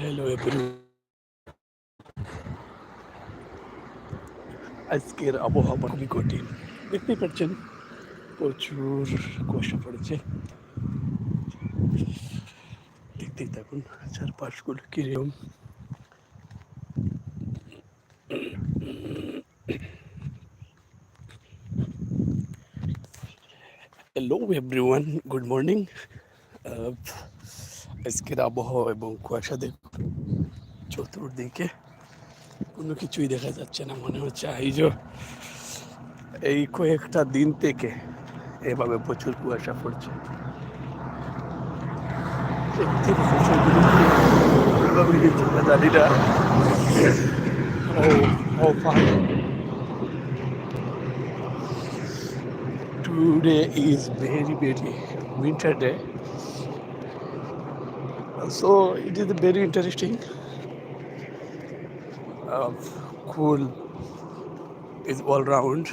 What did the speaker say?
Hello every আজকের আবহাওয়া খুবই কঠিন দেখতেই পাচ্ছেন প্রচুর কুয়াশা পড়েছে দেখতেই থাকুন চারপাশগুলো কিরকম হ্যালো এভরিওয়ান গুড মর্নিং আজকের আবহাওয়া এবং কুয়াশা দেখুন চতুর্দিকে কোনো কিছুই দেখা যাচ্ছে না। মনে হচ্ছে যে এই কয়েকটা দিন থেকে এভাবে প্রচুর কুয়াশা পড়ছে। today is very very winter day so it is very interesting. Uh, cool. Is all round